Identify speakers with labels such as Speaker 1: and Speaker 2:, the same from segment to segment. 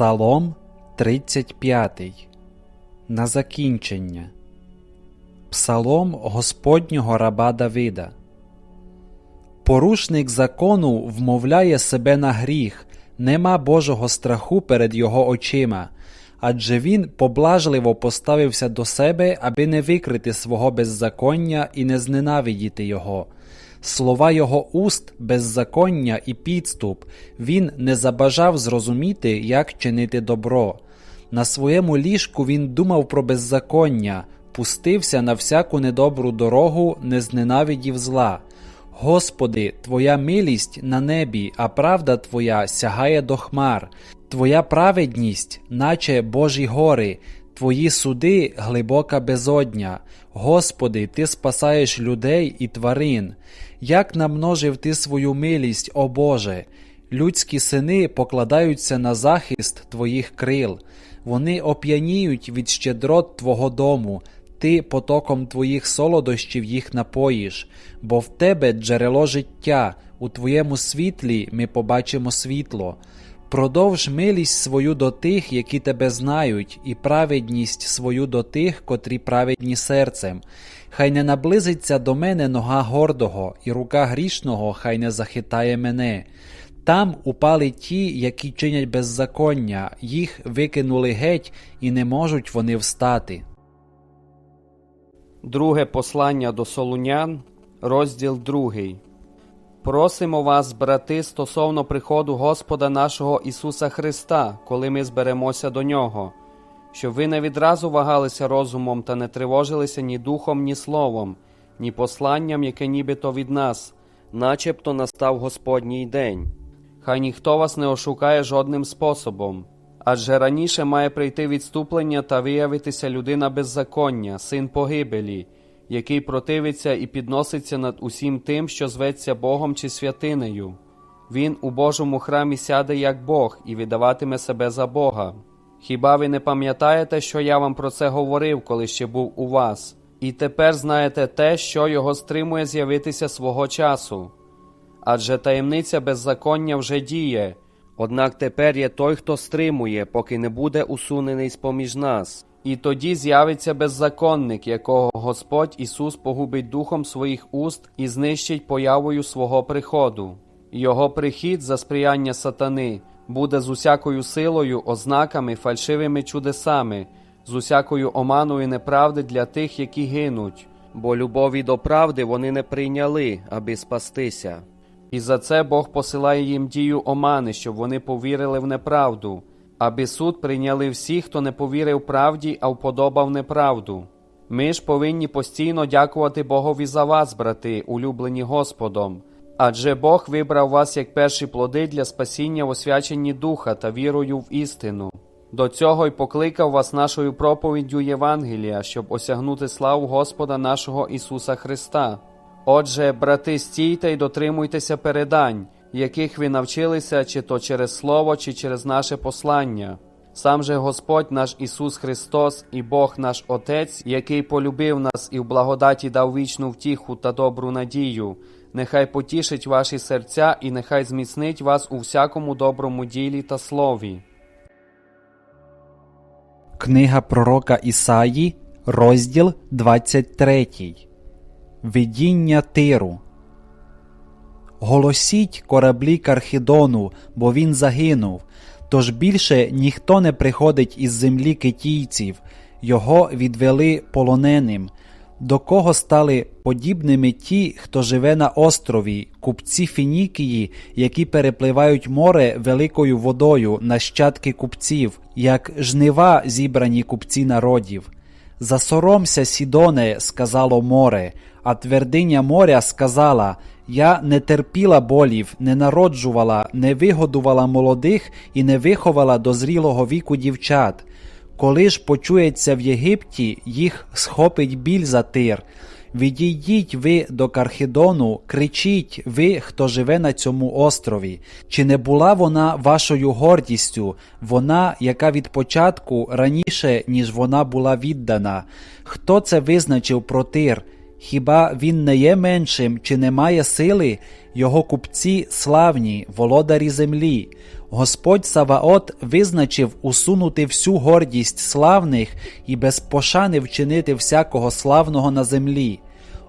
Speaker 1: Псалом 35. На закінчення. Псалом Господнього раба Давида. Порушник закону вмовляє себе на гріх, нема Божого страху перед його очима, адже він поблажливо поставився до себе, аби не викрити свого беззаконня і не зненавидіти його. Слова його уст, беззаконня і підступ, він не забажав зрозуміти, як чинити добро. На своєму ліжку він думав про беззаконня, пустився на всяку недобру дорогу, не зненавидів зла. Господи, Твоя милість на небі, а правда Твоя сягає до хмар, Твоя праведність, наче Божі гори, Твої суди глибока безодня. Господи, Ти спасаєш людей і тварин. Як намножив Ти свою милість, о Боже! Людські сини покладаються на захист Твоїх крил, вони оп'яніють від щедрот Твого дому, Ти потоком Твоїх солодощів їх напоїш, бо в Тебе джерело життя, у Твоєму світлі ми побачимо світло. Продовж милість свою до тих, які тебе знають, і праведність свою до тих, котрі праведні серцем. Хай не наблизиться до мене нога гордого, і рука грішного хай не захитає мене. Там упали ті, які чинять беззаконня, їх викинули геть, і не можуть вони встати.
Speaker 2: Друге послання до Солунян, розділ другий. Просимо вас, брати, стосовно приходу Господа нашого Ісуса Христа, коли ми зберемося до Нього, щоб ви не відразу вагалися розумом та не тривожилися ні духом, ні словом, ні посланням, яке нібито від нас, начебто настав Господній день. Хай ніхто вас не ошукає жодним способом. Адже раніше має прийти відступлення та виявитися людина беззаконня, син погибелі, який противиться і підноситься над усім тим, що зветься Богом чи святинею. Він у Божому храмі сяде як Бог і видаватиме себе за Бога. Хіба ви не пам'ятаєте, що я вам про це говорив, коли ще був у вас, і тепер знаєте те, що його стримує з'явитися свого часу? Адже таємниця беззаконня вже діє, однак тепер є той, хто стримує, поки не буде усунений з поміж нас. І тоді з'явиться беззаконник, якого Господь Ісус погубить духом своїх уст і знищить появою свого приходу. Його прихід за сприяння сатани буде з усякою силою, ознаками, фальшивими чудесами, з усякою оманою неправди для тих, які гинуть, бо любові до правди вони не прийняли, аби спастися. І за це Бог посилає їм дію омани, щоб вони повірили в неправду, аби суд прийняли всі, хто не повірив правді, а вподобав неправду. Ми ж повинні постійно дякувати Богові за вас, брати, улюблені Господом. Адже Бог вибрав вас як перші плоди для спасіння в освяченні духа та вірою в істину. До цього й покликав вас нашою проповіддю Євангелія, щоб осягнути славу Господа нашого Ісуса Христа. Отже, брати, стійте й дотримуйтеся передань, яких ви навчилися, чи то через Слово, чи через наше послання. Сам же Господь наш Ісус Христос і Бог наш Отець, який полюбив нас і в благодаті дав вічну втіху та добру надію, нехай потішить ваші серця і нехай зміцнить вас у всякому доброму ділі та слові.
Speaker 1: Книга пророка Ісаї, розділ 23. Видіння Тиру. Голосіть кораблі Кархідону, бо він загинув. Тож більше ніхто не приходить із землі китійців, його відвели полоненим. До кого стали подібними ті, хто живе на острові, купці Фінікії, які перепливають море великою водою, нащадки купців, як жнива зібрані купці народів. Засоромся, Сідоне, сказало море, а твердиня моря сказала Я не терпіла болів, не народжувала, не вигодувала молодих і не виховала до зрілого віку дівчат. Коли ж почується в Єгипті, їх схопить біль за тир. Відійдіть ви до Кархідону, кричіть ви, хто живе на цьому острові. Чи не була вона вашою гордістю, вона, яка від початку раніше, ніж вона була віддана? Хто це визначив про тир? Хіба він не є меншим, чи не має сили? Його купці славні, володарі землі. Господь Саваот визначив усунути всю гордість славних і без пошани вчинити всякого славного на землі.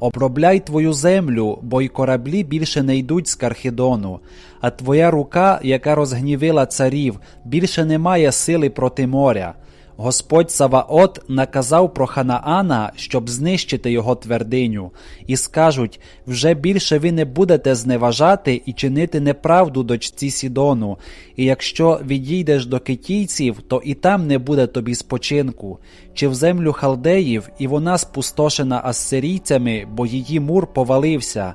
Speaker 1: Обробляй твою землю, бо й кораблі більше не йдуть з Кархідону, а твоя рука, яка розгнівила царів, більше не має сили проти моря. Господь Саваот наказав про Ханаана, щоб знищити його твердиню, і скажуть: вже більше ви не будете зневажати і чинити неправду дочці Сідону, і якщо відійдеш до китійців, то і там не буде тобі спочинку, чи в землю халдеїв, і вона спустошена ассирійцями, бо її мур повалився.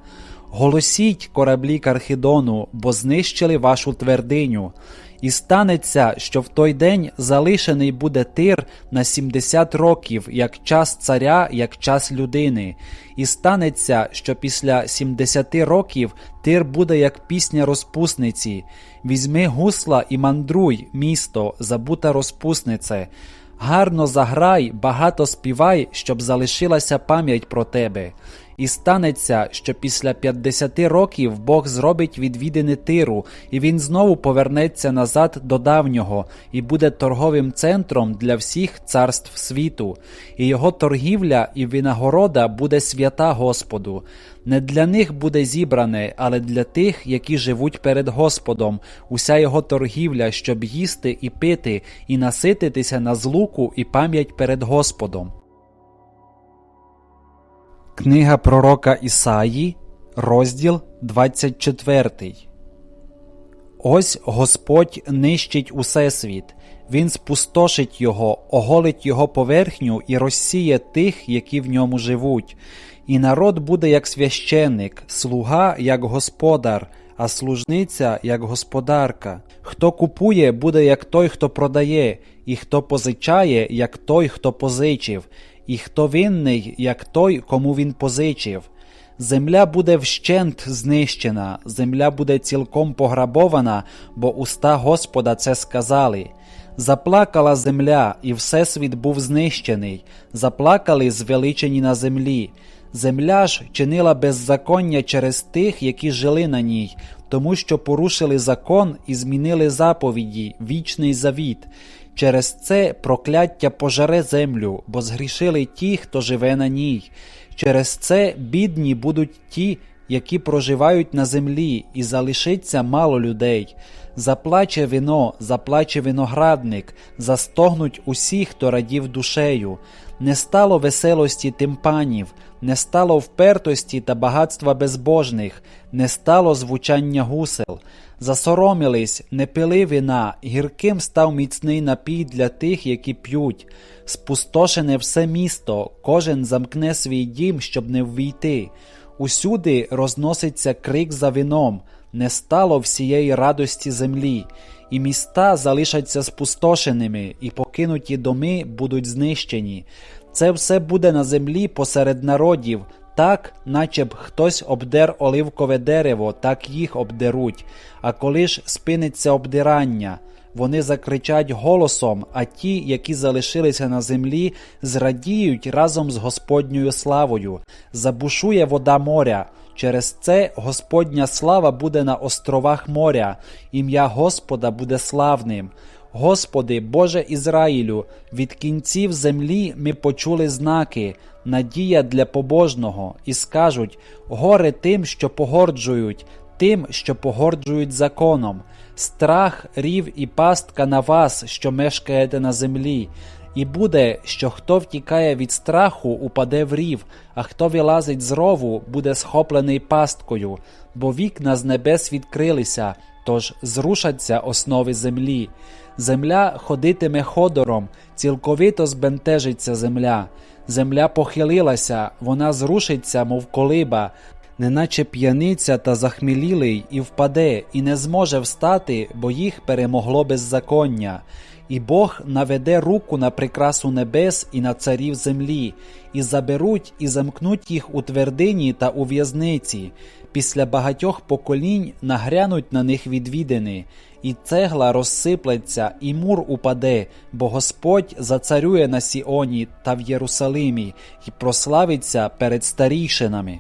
Speaker 1: Голосіть, кораблі Кархідону, бо знищили вашу твердиню. І станеться, що в той день залишений буде тир на 70 років, як час царя, як час людини. І станеться, що після 70 років тир буде як пісня розпусниці. Візьми гусла і мандруй, місто, забута розпуснице. Гарно заграй, багато співай, щоб залишилася пам'ять про тебе. І станеться, що після 50 років Бог зробить відвідини тиру, і він знову повернеться назад до давнього і буде торговим центром для всіх царств світу, і його торгівля і винагорода буде свята Господу. Не для них буде зібране, але для тих, які живуть перед Господом, уся його торгівля, щоб їсти і пити, і насититися на злуку і пам'ять перед Господом. Книга пророка Ісаї, розділ 24. Ось Господь нищить усесвіт, Він спустошить його, оголить його поверхню і розсіє тих, які в ньому живуть. І народ буде як священник, слуга як господар, а служниця як господарка. Хто купує, буде як той, хто продає, і хто позичає, як той, хто позичив, і хто винний, як той, кому він позичив. Земля буде вщент знищена, земля буде цілком пограбована, бо уста Господа це сказали. Заплакала земля, і всесвіт був знищений, заплакали звеличені на землі. Земля ж чинила беззаконня через тих, які жили на ній, тому що порушили закон і змінили заповіді, вічний завіт. Через це прокляття пожаре землю, бо згрішили ті, хто живе на ній. Через це бідні будуть ті, які проживають на землі, і залишиться мало людей. Заплаче вино, заплаче виноградник, застогнуть усі, хто радів душею. Не стало веселості тимпанів, не стало впертості та багатства безбожних, не стало звучання гусел. Засоромились, не пили вина, гірким став міцний напій для тих, які п'ють. Спустошене все місто, кожен замкне свій дім, щоб не ввійти. Усюди розноситься крик за вином, не стало всієї радості землі, і міста залишаться спустошеними, і покинуті доми будуть знищені. Це все буде на землі посеред народів, так, наче б хтось обдер оливкове дерево, так їх обдеруть. А коли ж спиниться обдирання, вони закричать голосом, а ті, які залишилися на землі, зрадіють разом з Господньою славою. Забушує вода моря. Через це Господня слава буде на островах моря, ім'я Господа буде славним. Господи, Боже Ізраїлю, від кінців землі ми почули знаки, надія для побожного, і скажуть горе тим, що погорджують, тим, що погорджують законом. Страх, рів і пастка на вас, що мешкаєте на землі. І буде, що хто втікає від страху, упаде в рів, а хто вилазить з рову, буде схоплений пасткою, бо вікна з небес відкрилися, тож зрушаться основи землі. Земля ходитиме ходором, цілковито збентежиться земля. Земля похилилася, вона зрушиться, мов колиба, неначе п'яниця та захмілілий, і впаде, і не зможе встати, бо їх перемогло беззаконня. І Бог наведе руку на прикрасу небес і на царів землі, і заберуть і замкнуть їх у твердині та у в'язниці. Після багатьох поколінь нагрянуть на них відвідини, і цегла розсиплеться, і мур упаде, бо Господь зацарює на Сіоні та в Єрусалимі і прославиться перед старійшинами.